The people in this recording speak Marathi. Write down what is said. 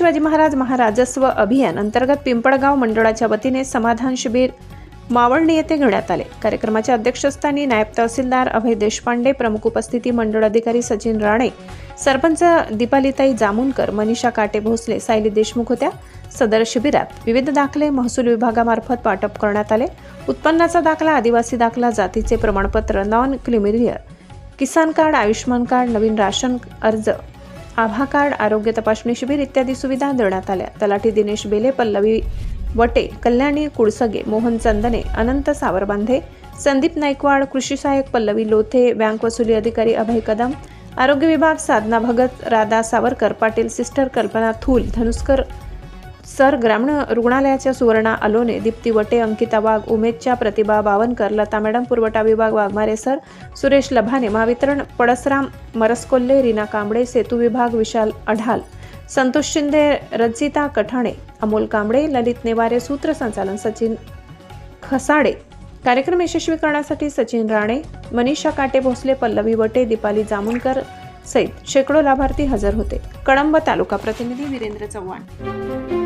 शिवाजी महाराज महाराजस्व अभियान अंतर्गत पिंपळगाव मंडळाच्या वतीने समाधान शिबिर मावळणी येथे घेण्यात आले. कार्यक्रमाच्या अध्यक्षस्थानी नायब तहसीलदार अभय देशपांडे प्रमुख उपस्थिती मंडळ अधिकारी सचिन राणे सरपंच दीपालीताई जामुनकर मनीषा काटे भोसले सायली देशमुख होत्या. सदर शिबिरात विविध दाखले महसूल विभागामार्फत वाटप करण्यात आले. उत्पन्नाचा दाखला आदिवासी दाखला जातीचे प्रमाणपत्र non creamy layer Kisan card Ayushman card नवीन राशन अर्ज आभा कार्ड आरोग्य तपासणी शिबिर इत्यादी सुविधा देण्यात आल्या. तलाठी दिनेश बेले पल्लवी वटे कल्याणी कुडसगे मोहन चंदने अनंत सावरबांधे संदीप नायकवाड कृषी सहाय्यक पल्लवी लोथे बँक वसुली अधिकारी अभय कदम आरोग्य विभाग साधना भगत राधा सावरकर पाटील सिस्टर कल्पना थूल धनुस्कर सर ग्रामीण रुग्णालयाच्या सुवर्णा अलोने दीप्ती वटे अंकिता वाघ उमेदच्या प्रतिभा बावनकर लता मॅडम पुरवठा विभाग वाघमारे सर सुरेश लभाने महावितरण पडसराम मरसकोल्हे रीना कांबळे सेतू विभाग विशाल अढाल संतोष शिंदे रजिता कठाणे अमोल कांबळे ललित नेवारे सूत्रसंचालन सचिन खसाडे. कार्यक्रम यशस्वी करण्यासाठी सचिन राणे मनीषा काटे भोसले पल्लवी वटे दीपाली जामुनकर सहित शेकडो लाभार्थी हजर होते. कळंब तालुका प्रतिनिधी वीरेंद्र चव्हाण.